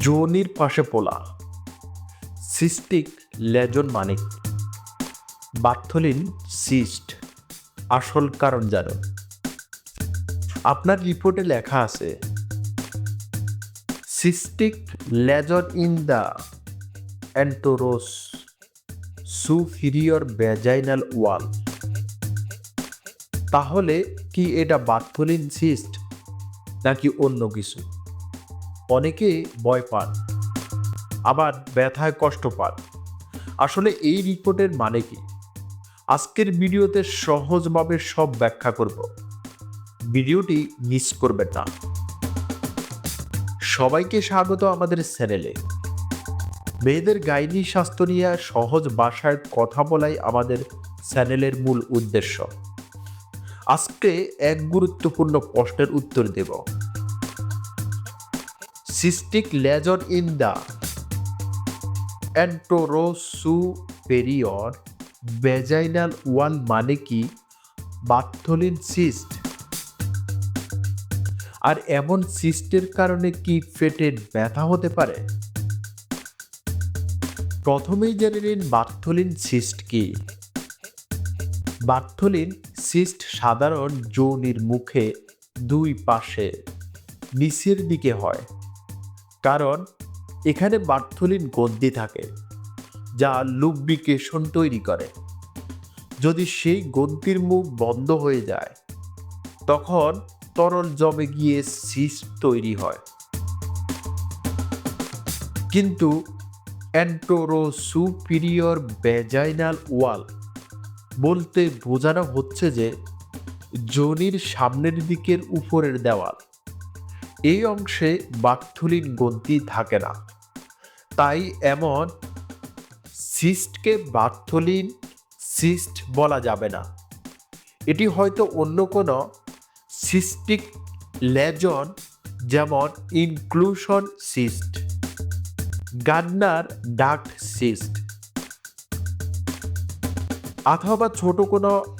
যোনির পাশে পোলা। সিস্টিক লেজন মানে কি? বার্থলিন সিস্ট, আসল কারণ জানো। আপনার রিপোর্টে লেখা আছে, cystic lesion in the anterosuperior vaginal wall. তাহলে কি এটা বার্থলিন সিস্ট নাকি অন্য কিছু? অনেকে ভয় পান, আবার ব্যথায় কষ্ট পান। আসলে এই রিপোর্টের মানে কি? আজকের ভিডিওতে সহজভাবে সব ব্যাখ্যা করব। ভিডিওটি মিস করবেন না। সবাইকে স্বাগত আমাদের চ্যানেলে। মেয়েদের গাইনি স্বাস্থ্য নিয়ে সহজ ভাষায় কথা বলাই আমাদের চ্যানেলের মূল উদ্দেশ্য। আজকে এক গুরুত্বপূর্ণ প্রশ্নের উত্তর দেব। Cystic lesion in the anterosuperior vaginal wall মানে কি? Bartholin cyst. আর এমন সিস্টের কারণে কি পেটের ব্যথা হতে পারে? প্রথমেই জেনে নিন বার্থলিন সিস্ট কি। বার্থলিন সিস্ট সাধারণ যৌনির মুখে দুই পাশে নিচের দিকে হয়। কারণ এখানে বার্থলিন গদ্দি থাকে, যা লুব্রিকেশন তৈরি করে। যদি সেই গন্তির মুখ বন্ধ হয়ে যায়, তখন তরল জমে গিয়ে সিস তৈরি হয়। কিন্তু অ্যান্টোরোসুপিরিয়র ভ্যাজাইনাল ওয়াল বলতে বোঝানো হচ্ছে যে যোনির সামনের দিকের উপরের দেওয়াল এই অংশে বার্থলিন গন্তি থাকে না। তাই এমন সিস্টকে বার্থলিন সিস্ট বলা যাবে না। এটি হয়তো অন্য কোনো সিস্টিক লেজন যেমন inclusion cyst, Gartner duct cyst, অথবা ছোট কোনো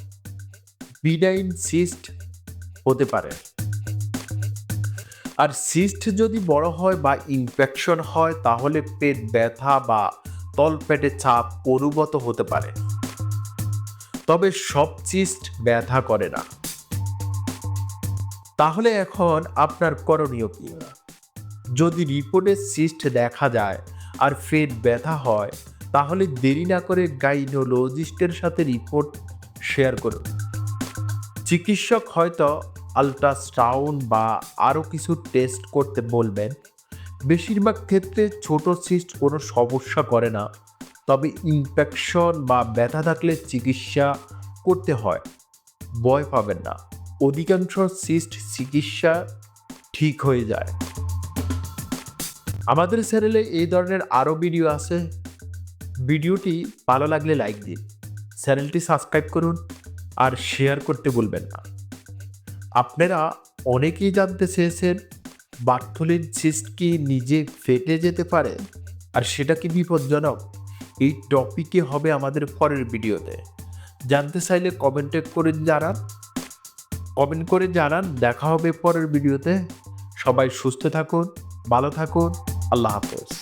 বিনাইন সিস্ট হতে পারে। আর সিস্ট যদি বড় হয় বা ইনফেকশন হয়, তাহলে পেট ব্যথা বা তলপেটে চাপ অনুভূত হতে পারে। তবে সব সিস্ট ব্যথা করে না। তাহলে এখন আপনার করণীয় কি? যদি রিপোর্টে সিস্ট দেখা যায় আর পেট ব্যথা হয়, তাহলে দেরি না করে গাইনোলজিস্টের সাথে রিপোর্ট শেয়ার করুন। চিকিৎসক হয়তো আলট্রাসাউন্ড বা আরও কিছু টেস্ট করতে বলবেন। বেশিরভাগ ক্ষেত্রে ছোট সিস্ট কোনো সমস্যা করে না। তবে ইনফেকশন বা ব্যথা থাকলে চিকিৎসা করতে হয়। ভয় পাবেন না। অধিকাংশ সিস্ট চিকিৎসা ঠিক হয়ে যায়। আমাদের চ্যানেলে এই ধরনের আরও ভিডিও আছে। ভিডিওটি ভালো লাগলে লাইক দিন। চ্যানেলটি সাবস্ক্রাইব করুন আর শেয়ার করতে ভুলবেন না। আপনারা অনেকেই জানতে চেয়েছেন বার্থলিন সিস্ট কি নিজে ফেটে যেতে পারে আর সেটা কি বিপজ্জনক? এই টপিকে হবে আমাদের পরের ভিডিওতে। জানতে চাইলে কমেন্টে করে জানান। কমেন্ট করে জানান। দেখা হবে পরের ভিডিওতে। সবাই সুস্থ থাকুন, ভালো থাকুন। আল্লাহ হাফেজ।